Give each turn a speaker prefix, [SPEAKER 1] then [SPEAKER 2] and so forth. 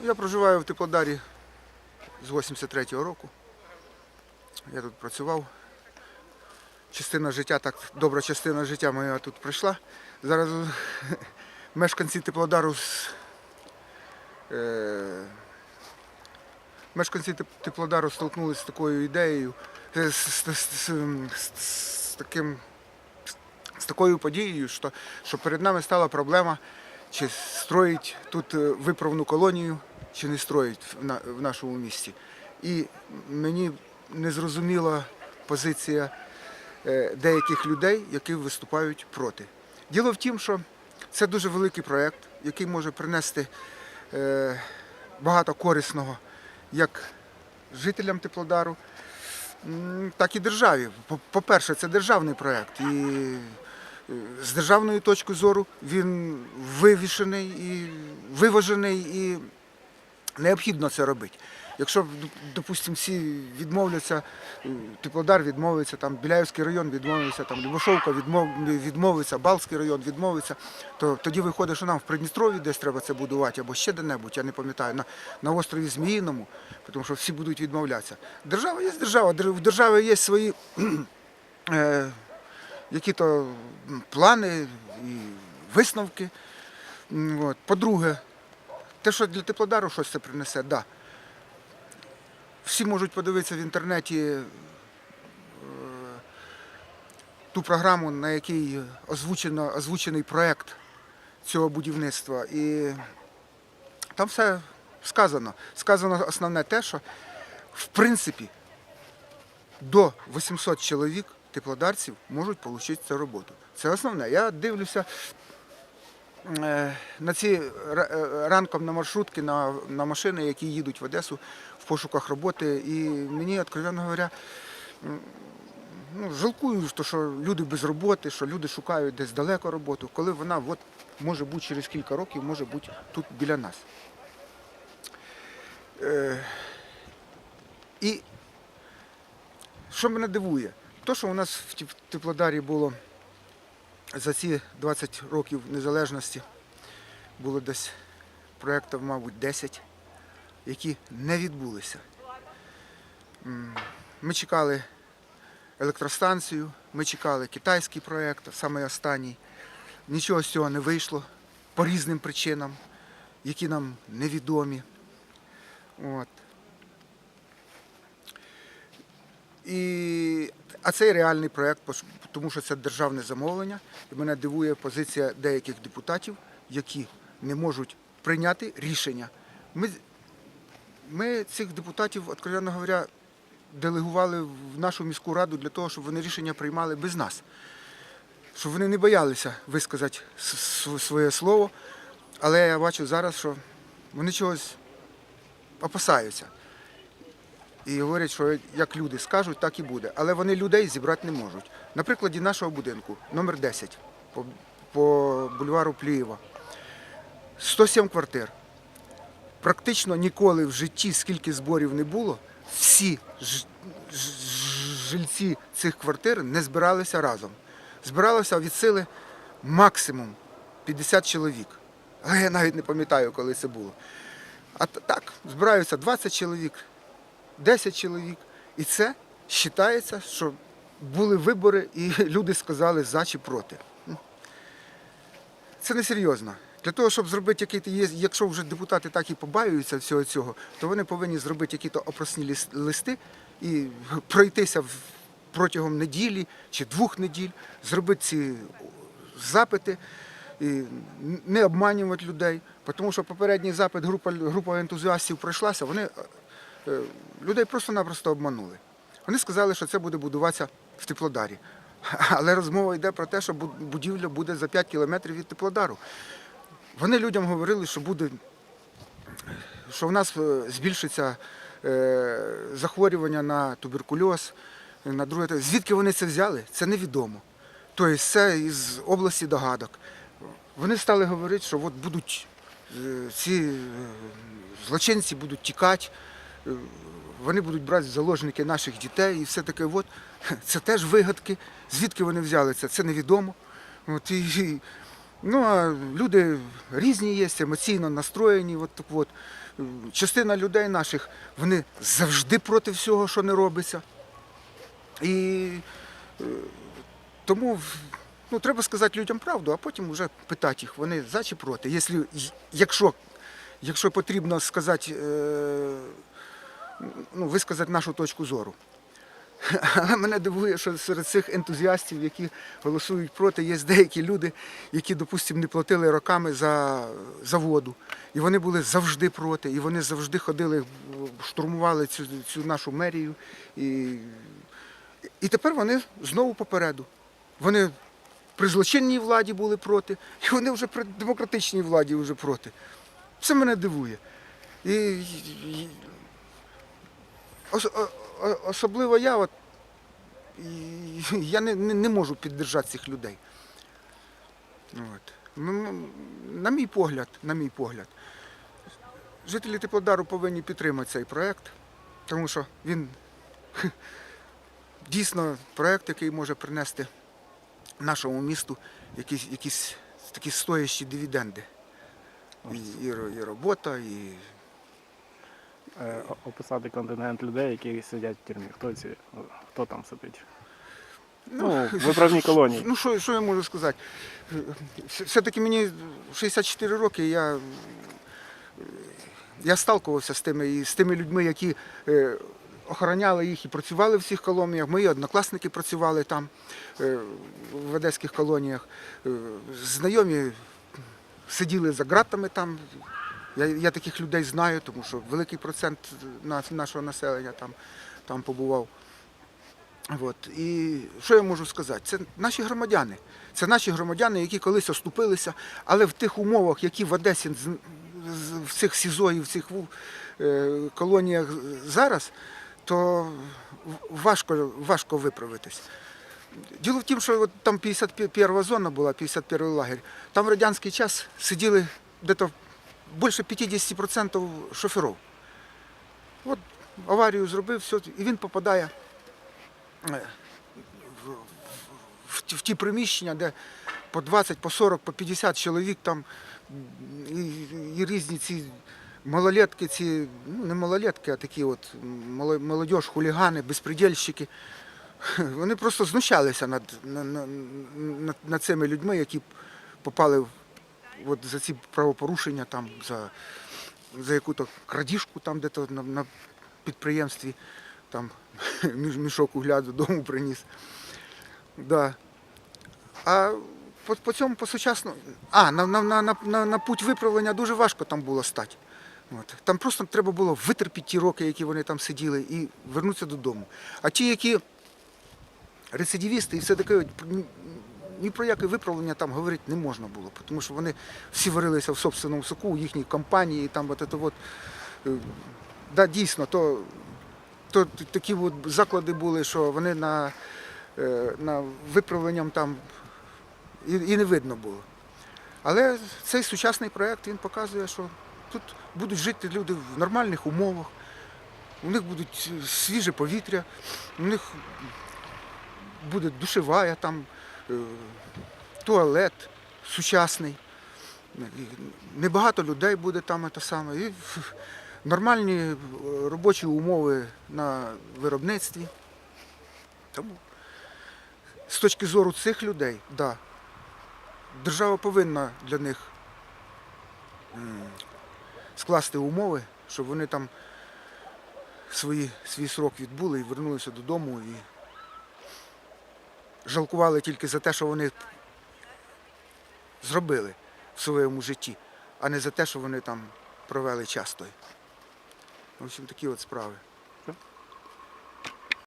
[SPEAKER 1] Я проживаю в Теплодарі з 83-го року. Я тут працював. Частина життя, так, добра частина життя моя тут пройшла. Зараз е, мешканці Теплодару з, е, мешканці Теплодару столкнулися з такою ідеєю, з, з, з, з, з таким з такою подією, що, що перед нами стала проблема, чи строїть тут е, виправну колонію, чи не строїть в, нашому місті. І мені не зрозуміла позиція е, деяких людей, які виступають проти. Діло в тім, що це дуже великий проєкт, який може принести е, багато корисного як жителям Теплодару, так і державі. По- По-перше, це державний проєкт. І з державної точки зору він вивішений і виважений і необхідно це робити. Якщо, допустимо, всі відмовляться, Теплодар відмовиться, там Біляївський район відмовиться, там Любошовка відмов, відмовиться, Балтський район відмовиться, то тоді виходить, що нам в Придністрові десь треба це будувати, або ще де-небудь, я не пам'ятаю, на, на острові Зміїному, тому що всі будуть відмовлятися. Держава є держава, дер- в держави є свої е, які-то плани і висновки. По-друге, те, що для Теплодару щось це принесе, так. Да. Всі можуть подивитися в інтернеті е, ту програму, на якій озвучено, озвучений проєкт цього будівництва. І там все сказано. Сказано основне те, що в принципі до 800 чоловік теплодарців можуть отримати цю роботу. Це основне. Я дивлюся е, на ці е, ранком на маршрутки, на, на машини, які їдуть в Одесу в пошуках роботи. І мені, откровенно говоря, ну, жалкую, що люди без роботи, що люди шукають десь далеко роботу, коли вона от, може бути через кілька років, може бути тут біля нас. Е, і що мене дивує? То, що у нас в Теплодарі було за ці 20 років незалежності, було десь проєктів, мабуть, 10, які не відбулися. Ми чекали електростанцію, ми чекали китайський проєкт, самий останній. Нічого з цього не вийшло по різним причинам, які нам невідомі. От. І, а це реальний проєкт, тому що це державне замовлення. І мене дивує позиція деяких депутатів, які не можуть прийняти рішення. Ми, ми цих депутатів, откровенно говоря, делегували в нашу міську раду для того, щоб вони рішення приймали без нас. Щоб вони не боялися висказати своє слово. Але я бачу зараз, що вони чогось опасаються. І говорять, що як люди скажуть, так і буде. Але вони людей зібрати не можуть. На прикладі нашого будинку, номер 10, по, по бульвару Плієва. 107 квартир. Практично ніколи в житті, скільки зборів не було, всі жильці цих квартир не збиралися разом. Збиралося від сили максимум 50 чоловік. Але я навіть не пам'ятаю, коли це було. А так, збираються 20 чоловік, 10 чоловік. І це вважається, що були вибори і люди сказали за чи проти. Це несерйозно. Для того, щоб зробити який є, якщо вже депутати так і побаюються всього цього, то вони повинні зробити якісь опросні листи і пройтися протягом неділі чи двох неділь, зробити ці запити і не обманювати людей. Тому що попередній запит група, група ентузіастів пройшлася, вони людей просто-напросто обманули. Вони сказали, що це буде будуватися в Теплодарі. Але розмова йде про те, що будівля буде за 5 кілометрів від Теплодару. Вони людям говорили, що буде, що в нас е, збільшиться е, захворювання на туберкульоз, на друге. Звідки вони це взяли, це невідомо. Тобто це із області догадок. Вони стали говорити, що от будуть е, ці е, злочинці будуть тікати, е, вони будуть брати заложники наших дітей і все таке. От. Це теж вигадки. Звідки вони взяли це, невідомо. От, і Ну, а люди різні є, емоційно настроєні. От, так от. Частина людей наших вони завжди проти всього, що не робиться. І е, тому ну, треба сказати людям правду, а потім вже питати їх, вони за чи проти. Якщо, якщо, якщо потрібно сказати, е, ну, висказати нашу точку зору. Але мене дивує, що серед цих ентузіастів, які голосують проти, є деякі люди, які, допустимо, не платили роками за, за воду. І вони були завжди проти, і вони завжди ходили, штурмували цю, цю нашу мерію. І, і тепер вони знову попереду. Вони при злочинній владі були проти, і вони вже при демократичній владі вже проти. Це мене дивує. І, особливо я, от, я не, не, можу піддержати цих людей. От. Ну, На мій погляд, на мій погляд, жителі Теплодару повинні підтримати цей проект, тому що він дійсно проект, який може принести нашому місту якісь, якісь такі стоящі дивіденди. І, і, і робота, і
[SPEAKER 2] Описати контингент людей, які сидять в тюрмі. Хто ці? Хто там сидить? Ну, в виправній колонії.
[SPEAKER 1] Ну, що, що я можу сказати? Все- Все-таки мені 64 роки, я, я сталкувався з тими, і з тими людьми, які е, охороняли їх і працювали в цих колоніях. Мої однокласники працювали там, е, в одеських колоніях. Е, Знайомі сиділи за ґратами там. Я, я таких людей знаю, тому що великий процент нашого населення там, там побував. От. І що я можу сказати? Це наші громадяни. Це наші громадяни, які колись оступилися, але в тих умовах, які в Одесі в цих СІЗО і в цих е, колоніях зараз, то важко, важко виправитись. Діло в тім, що от там 51 зона була, 51 лагерь. Там в радянський час сиділи десь більше 50% шоферів. От аварію зробив, все, і він попадає е, в, в, в ті приміщення, де по 20, по 40, по 50 чоловік там і, і різні ці малолетки, ці, ну не малолетки, а такі от молодіж, хулігани, безпредельщики. Вони просто знущалися над, на- на- над, над цими людьми, які попали в- от за ці правопорушення, там, за, за яку-то крадіжку там де-то на, на підприємстві, там мішок угля додому приніс. Да. А по, по цьому по сучасному. А, на, на, на, на, на, путь виправлення дуже важко там було стати. От. Там просто треба було витерпіти ті роки, які вони там сиділи, і вернутися додому. А ті, які рецидивісти і все таке, ні- про яке виправлення там говорити не можна було, тому що вони всі варилися в собственному соку, у їхній компанії, там от, це от, е, да, дійсно, то, то такі от заклади були, що вони на, е, на виправленням там і, і не видно було. Але цей сучасний проєкт показує, що тут будуть жити люди в нормальних умовах, у них буде свіже повітря, у них буде душевая, там туалет сучасний. Небагато людей буде там те саме. І нормальні е, робочі умови на виробництві. Тому з точки зору цих людей, да, держава повинна для них скласти умови, щоб вони там свої, свій срок відбули і вернулися додому і жалкували тільки за те, що вони зробили в своєму житті, а не за те, що вони там провели час той. В общем, такі от справи.